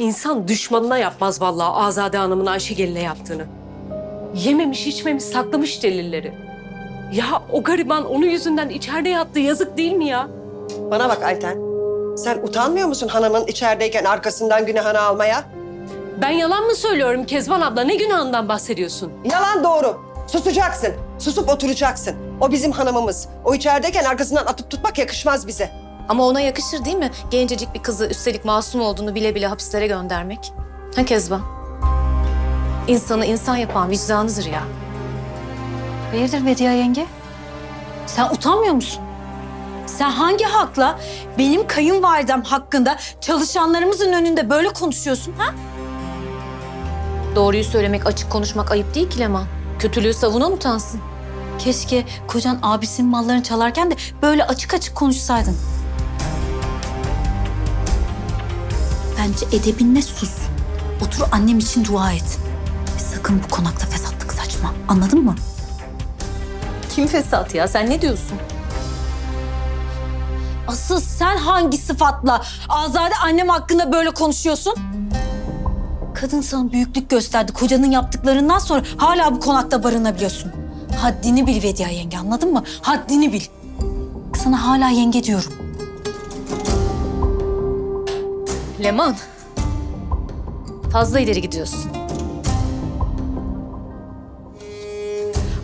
İnsan düşmanına yapmaz vallahi Azade Hanım'ın Ayşegül'le yaptığını. Yememiş içmemiş saklamış delilleri. Ya o gariban onun yüzünden içeride yattı yazık değil mi ya? Bana bak Ayten. Sen utanmıyor musun hanımın içerideyken arkasından günahını almaya? Ben yalan mı söylüyorum Kezban abla ne günahından bahsediyorsun? Yalan doğru. Susacaksın. Susup oturacaksın. O bizim hanımımız. O içerideyken arkasından atıp tutmak yakışmaz bize. Ama ona yakışır değil mi? Gencecik bir kızı üstelik masum olduğunu bile bile hapislere göndermek. Ha Kezban? İnsanı insan yapan vicdanıdır ya. Hayırdır Bediye yenge? Sen utanmıyor musun? Sen hangi hakla benim kayınvalidem hakkında çalışanlarımızın önünde böyle konuşuyorsun ha? Doğruyu söylemek, açık konuşmak ayıp değil ki Leman. Kötülüğü savunan utansın. Keşke kocan abisinin mallarını çalarken de böyle açık açık konuşsaydın. Bence edebinle sus. Otur annem için dua et. Ve sakın bu konakta fesatlık saçma. Anladın mı? Kim fesat ya? Sen ne diyorsun? Asıl sen hangi sıfatla Azade annem hakkında böyle konuşuyorsun? Kadın sana büyüklük gösterdi. Kocanın yaptıklarından sonra hala bu konakta barınabiliyorsun. Haddini bil Vediye yenge anladın mı? Haddini bil. Sana hala yenge diyorum. Leman. Fazla ileri gidiyorsun.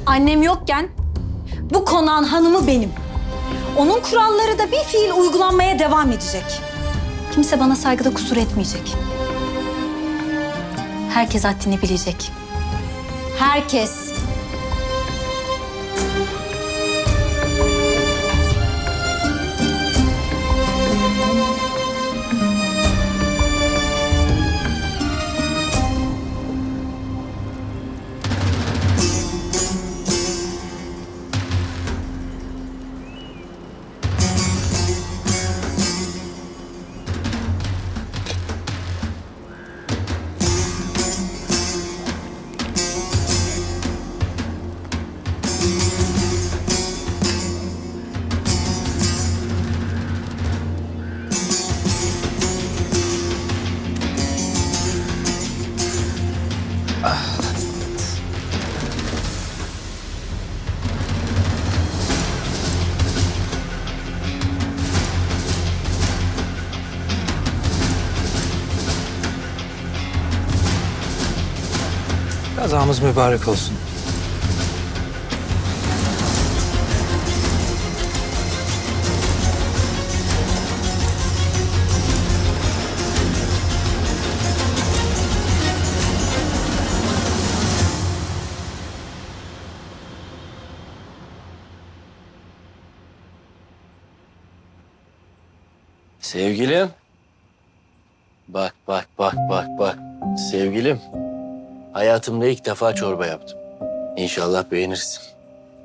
Annem yokken bu konağın hanımı benim. Onun kuralları da bir fiil uygulanmaya devam edecek. Kimse bana saygıda kusur etmeyecek. Herkes haddini bilecek. Herkes. Kazamız mübarek olsun. Sevgilim. Bak bak bak bak bak. Sevgilim. Hayatımda ilk defa çorba yaptım. İnşallah beğenirsin.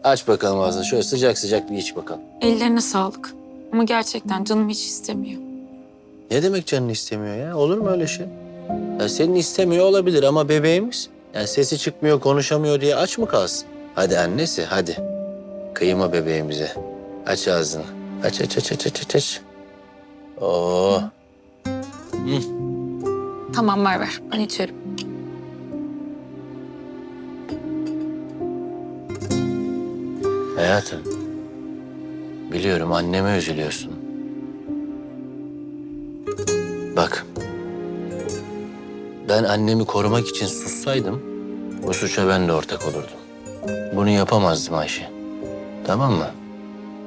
Aç bakalım ağzını. Şöyle sıcak sıcak bir iç bakalım. Ellerine sağlık. Ama gerçekten canım hiç istemiyor. Ne demek canın istemiyor ya? Olur mu öyle şey? Ya senin istemiyor olabilir ama bebeğimiz. Ya sesi çıkmıyor, konuşamıyor diye aç mı kalsın? Hadi annesi, hadi. Kıyma bebeğimize. Aç ağzını. Aç, aç, aç, aç, aç, aç, aç. Oo. Tamam ver ver. Ben içerim. Hayatım. Biliyorum anneme üzülüyorsun. Bak. Ben annemi korumak için sussaydım bu suça ben de ortak olurdum. Bunu yapamazdım Ayşe. Tamam mı?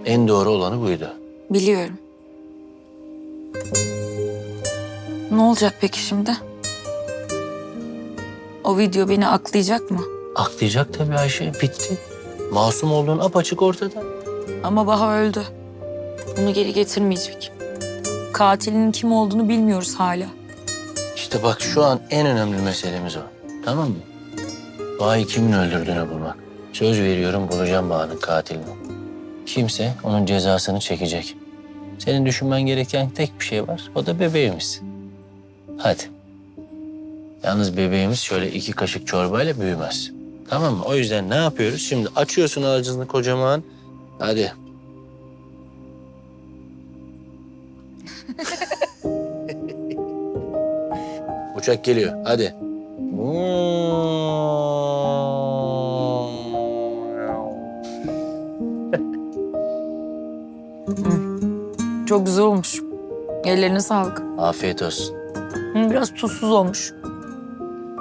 En doğru olanı buydu. Biliyorum. Ne olacak peki şimdi? O video beni aklayacak mı? Aklayacak tabii Ayşe. Bitti. Masum olduğun apaçık ortada. Ama Baha öldü. Bunu geri getirmeyecek. Katilinin kim olduğunu bilmiyoruz hala. İşte bak şu an en önemli meselemiz o. Tamam mı? Bahar'ı kimin öldürdüğünü bulmak. Söz veriyorum bulacağım Bahar'ın katilini. Kimse onun cezasını çekecek. Senin düşünmen gereken tek bir şey var. O da bebeğimiz. Hadi. Yalnız bebeğimiz şöyle iki kaşık çorbayla büyümez. Tamam mı? O yüzden ne yapıyoruz? Şimdi açıyorsun ağzını kocaman. Hadi. Uçak geliyor. Hadi. Çok güzel olmuş. Ellerine sağlık. Afiyet olsun. Hı, Biraz tuzsuz olmuş.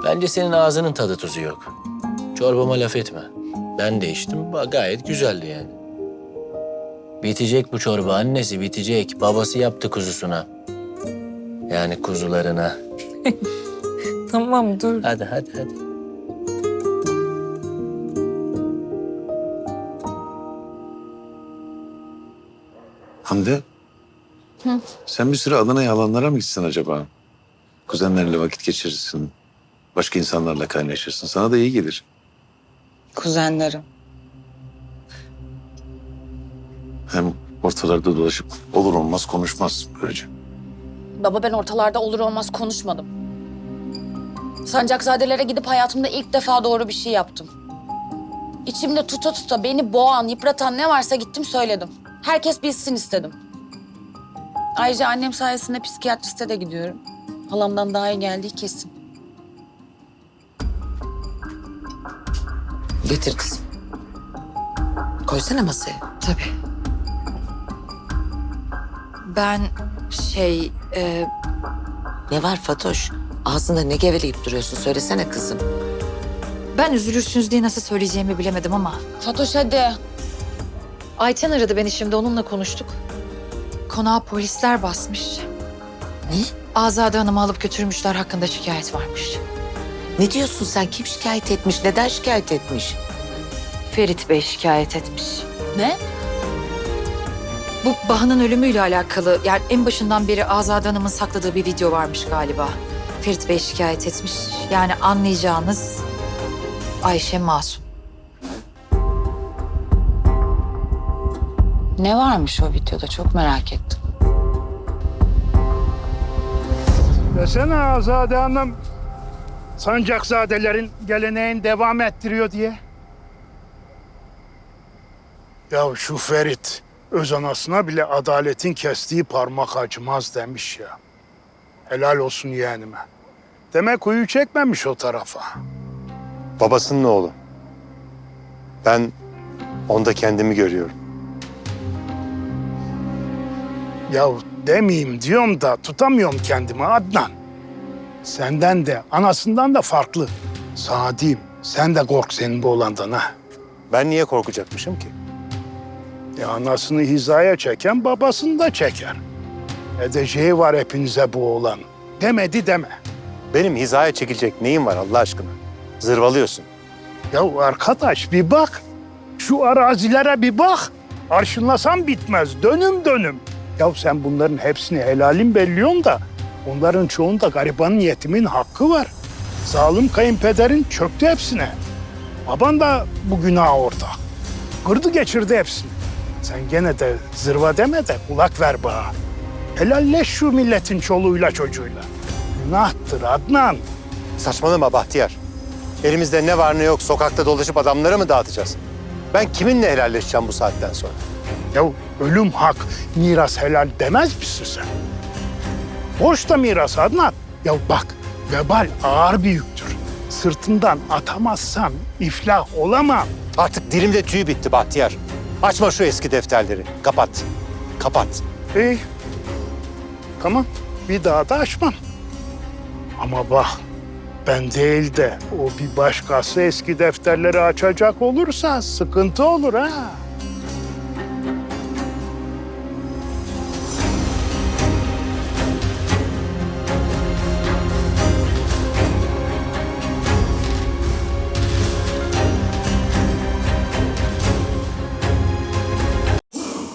Bence senin ağzının tadı tuzu yok. Çorbama laf etme. Ben de içtim. Gayet güzeldi yani. Bitecek bu çorba annesi bitecek. Babası yaptı kuzusuna. Yani kuzularına. Tamam dur. Hadi hadi hadi. Hande. Sen bir süre Adana'ya alanlara mı gitsin acaba? Kuzenlerle vakit geçirirsin. Başka insanlarla kaynaşırsın. Sana da iyi gelir. Kuzenlerim. Hem ortalarda dolaşıp olur olmaz konuşmaz böylece. Baba ben ortalarda olur olmaz konuşmadım. Sancakzadelere gidip hayatımda ilk defa doğru bir şey yaptım. İçimde tuta tuta beni boğan, yıpratan ne varsa gittim söyledim. Herkes bilsin istedim. Ayrıca annem sayesinde psikiyatriste de gidiyorum. Halamdan daha iyi geldiği kesin. Getir kızım. Koysana masaya. Tabii. Ben şey, e, Ne var Fatoş? Ağzında ne geveleyip duruyorsun? Söylesene kızım. ben üzülürsünüz diye nasıl söyleyeceğimi bilemedim ama. Fatoş hadi. Ayten aradı beni şimdi onunla konuştuk. Konağa polisler basmış. Ne? Azade Hanım'ı alıp götürmüşler hakkında şikayet varmış. Ne diyorsun sen? Kim şikayet etmiş? Neden şikayet etmiş? Ferit Bey şikayet etmiş. Ne? Bu Baha'nın ölümüyle alakalı yani en başından beri Azade Hanım'ın sakladığı bir video varmış galiba. Ferit Bey şikayet etmiş. Yani anlayacağınız Ayşe masum. Ne varmış o videoda çok merak ettim. Desene Azade Hanım, sancakzadelerin geleneğini devam ettiriyor diye. Ya şu Ferit, öz anasına bile adaletin kestiği parmak acımaz demiş ya. Helal olsun yeğenime. Demek uyu çekmemiş o tarafa. Babasının oğlu. Ben onda kendimi görüyorum. Ya demeyeyim diyorum da tutamıyorum kendimi Adnan. Senden de anasından da farklı. Sana diyeyim, sen de kork senin bu olandan ha. Ben niye korkacakmışım ki? Ya anasını hizaya çeken babasını da çeker. Edeceği var hepinize bu oğlan. Demedi deme. Benim hizaya çekilecek neyim var Allah aşkına? Zırvalıyorsun. Ya arkadaş bir bak. Şu arazilere bir bak. Arşınlasan bitmez. Dönüm dönüm. Ya sen bunların hepsini helalin belliyorsun da onların çoğunda garibanın yetimin hakkı var. Zalim kayınpederin çöktü hepsine. Baban da bu günaha ortak. Kırdı geçirdi hepsini. Sen gene de zırva deme de kulak ver bana. Helalleş şu milletin çoluğuyla çocuğuyla. Günahtır Adnan. Saçmalama Bahtiyar. Elimizde ne var ne yok sokakta dolaşıp adamları mı dağıtacağız? Ben kiminle helalleşeceğim bu saatten sonra? Ya ölüm hak, miras helal demez misin sen? Boş da miras Adnan. Ya bak, vebal ağır bir yüktür. Sırtından atamazsan iflah olamam. Artık dilimde tüy bitti Bahtiyar. Açma şu eski defterleri. Kapat. Kapat. İyi. Tamam, bir daha da açmam. Ama bak, ben değil de o bir başkası eski defterleri açacak olursa sıkıntı olur ha.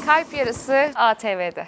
Kalp Yarısı ATV'de.